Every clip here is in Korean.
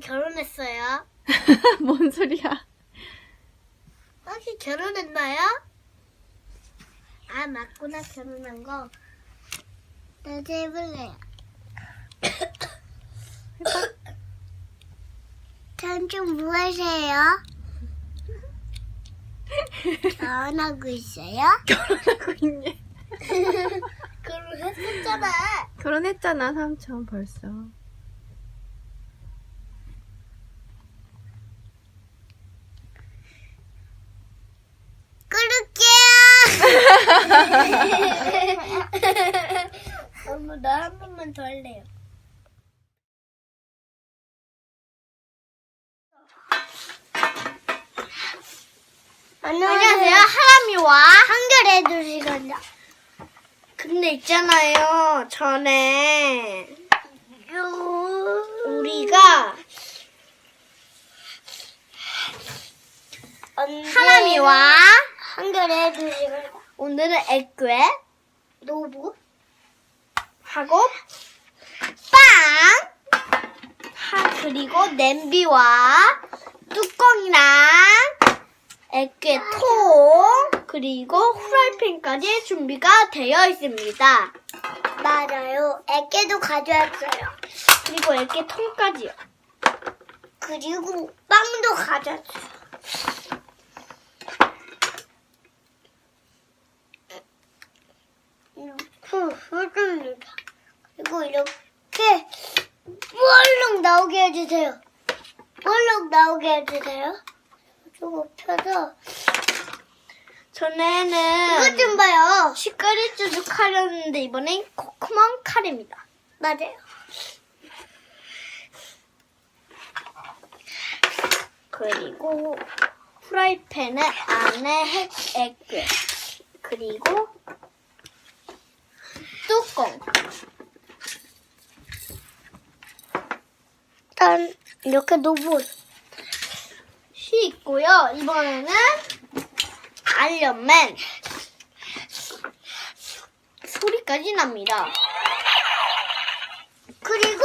결혼했어요? 뭔 소리야? 혹시 결혼했나요? 아 맞구나 결혼한 거. 나도 해볼래요. 전좀 무엇이에요? 결혼하고 있어요? 결혼하고 있니? 결혼했었잖아. 결혼했잖아 삼촌 벌써. 끊을게요. 엄마 나 한 번만 더 할래요. 안녕하세요. 하람이와 한결의 두 시간이다. 근데 있잖아요. 전에 우리가 하람이와 한결의 두 시간. 오늘은 에그에 노브 하고 빵 하, 그리고 냄비와 뚜껑이랑 에그의 통 그리고 후라이팬까지 준비가 되어 있습니다. 맞아요. 에게도 가져왔어요. 그리고 에게 통까지요. 그리고 빵도 가져왔어요. 흐릅니다. 그리고 이렇게 볼록 나오게 해주세요. 볼록 나오게 해주세요. 조금 펴서 전에는 이것 좀 봐요. 시크릿 쭈쭈 카레였는데 이번엔 코코몽 카레입니다. 맞아요. 그리고 프라이팬에 안에 핵 에그 그리고 뚜껑 일단 이렇게 시 있고요. 이번에는 알련맨 소리까지 납니다. 그리고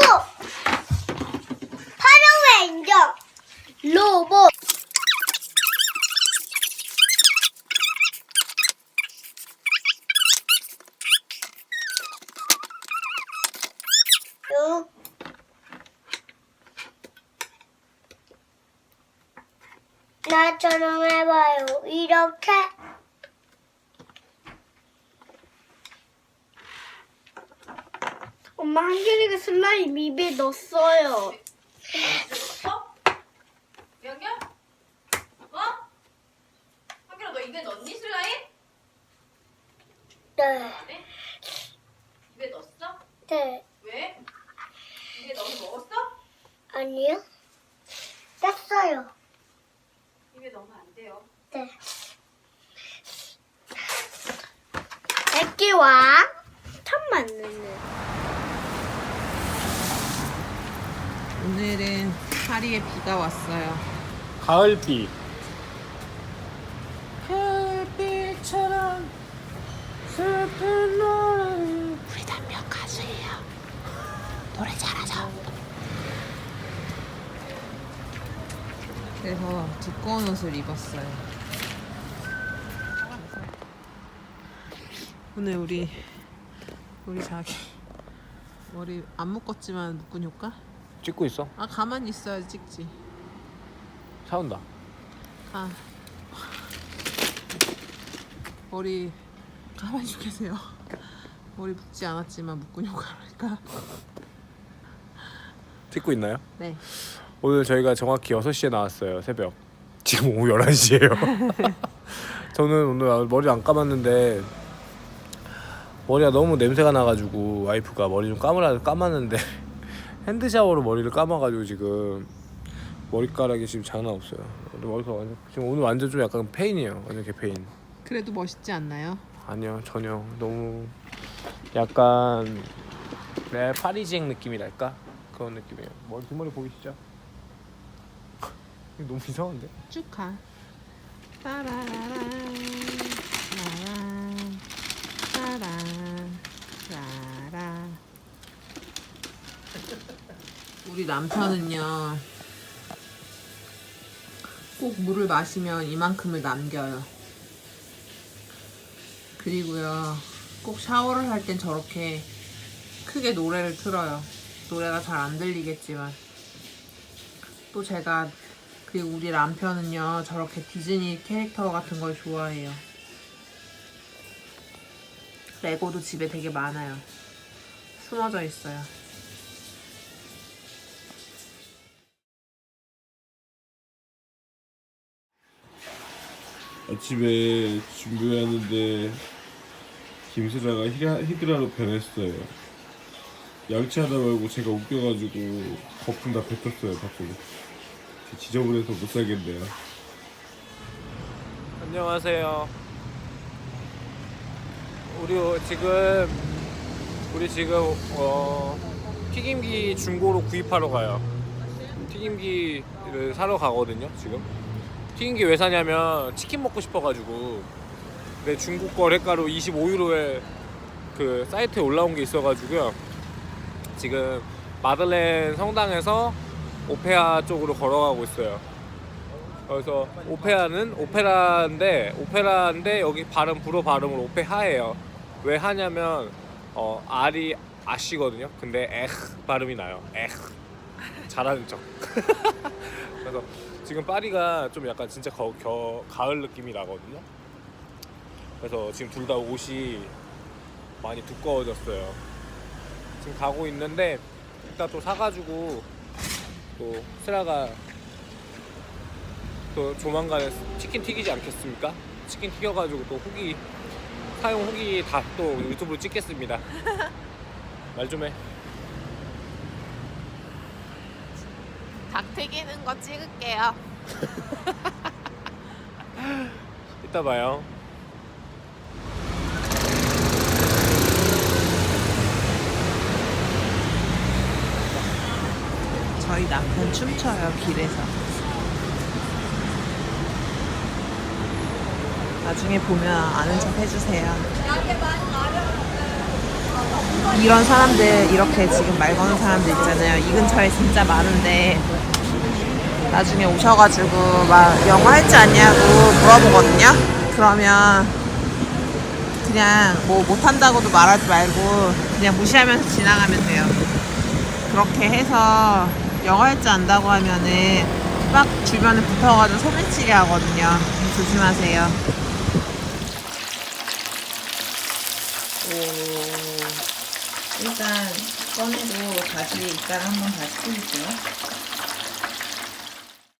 파워레인저 로봇 요 나처럼 해봐요. 이렇게. 엄마 한결이가 슬라임 입에 넣었어요. 어? 명경? 어? 한결아 너 입에 넣니 슬라임? 네. 네? 입에 넣었어? 네. 왜? 입에 넣어서 먹었어? 아니요. 땄어요. 입에 넣으면 안 돼요. 네. 액기와 참 맞는 오늘은 파리에 비가 왔어요. 가을비 별빛처럼 슬픈 노래. 우리 남편 가수예요. 노래 잘하죠. 그래서 두꺼운 옷을 입었어요. 오늘 우리 우리 자기 머리 안 묶었지만 묶은 효과? 찍고 있어 아 가만히 있어야 찍지. 차 온다 아 머리 가만히 좀 계세요. 머리 묶지 않았지만 묶은 효과랄까. 찍고 있나요? 네. 오늘 저희가 정확히 6시에 나왔어요 새벽 지금 오후 11시에요 저는 오늘 머리 안 감았는데 머리가 너무 냄새가 나가지고 와이프가 머리 좀 감으라 감았는데 핸드 샤워로 머리를 감아가지고 지금 머리카락이 지금 장난 없어요. 머리카락 완전 지금 오늘 완전 좀 약간 페인이에요. 완전 개페인. 그래도 멋있지 않나요? 아니요 전혀 너무 약간 내 파리지앵 느낌이랄까 그런 느낌이에요. 머리 뒷머리 보이시죠? 이거 너무 이상한데? 쭉 가. 따라라란 라란 따란 라라 우리 남편은요 꼭 물을 마시면 이만큼을 남겨요 그리고요 꼭 샤워를 할 땐 저렇게 크게 노래를 틀어요 노래가 잘 안 들리겠지만 또 제가 그리고 우리 남편은요 저렇게 디즈니 캐릭터 같은 걸 좋아해요. 레고도 집에 되게 많아요. 숨어져 있어요. 아침에 준비하는데 김수자가 히라, 히드라로 변했어요. 양치하다 말고 제가 웃겨가지고 거품 다 뱉었어요 밖으로. 지저분해서 못 살겠네요. 안녕하세요. 우리 지금 우리 지금 어, 튀김기 중고로 구입하러 가요. 튀김기를 사러 가거든요. 지금 튀김기 왜 사냐면 치킨 먹고 싶어가지고 근데 중국 거 횟가로 25유로에 그 사이트에 올라온 게 있어가지고요. 지금 마들렌 성당에서 오페아 쪽으로 걸어가고 있어요. 그래서 오페아는 오페라인데 오페라인데 여기 발음 불어 발음으로 오페하예요. 왜 하냐면 어 알이 아시거든요. 근데 에흐 발음이 나요. 에흐 잘하는 척. 그래서 지금 파리가 좀 약간 진짜 거, 겨, 가을 느낌이 나거든요. 그래서 지금 둘 다 옷이 많이 두꺼워졌어요. 지금 가고 있는데 이따 또 사가지고 또 스라가 또 조만간에 치킨 튀기지 않겠습니까? 치킨 튀겨가지고 또 후기 사용 후기 다 또 유튜브로 찍겠습니다. 말 좀 해. 닭 튀기는 거 찍을게요. 이따 봐요. 저희 남편 춤춰요 길에서. 나중에 보면 아는 척 해주세요. 이런 사람들 이렇게 지금 말 거는 사람들 있잖아요. 이 근처에 진짜 많은데 나중에 오셔가지고 막 영어 할 줄 아냐고 물어보거든요. 그러면 그냥 뭐 못한다고도 말하지 말고 그냥 무시하면서 지나가면 돼요. 그렇게 해서 줄 안다고 하면은 막 주변에 붙어가지고 소매치게 하거든요. 조심하세요. 오, 일단 꺼내고 다시 이따가 한번 다시 튀길게요.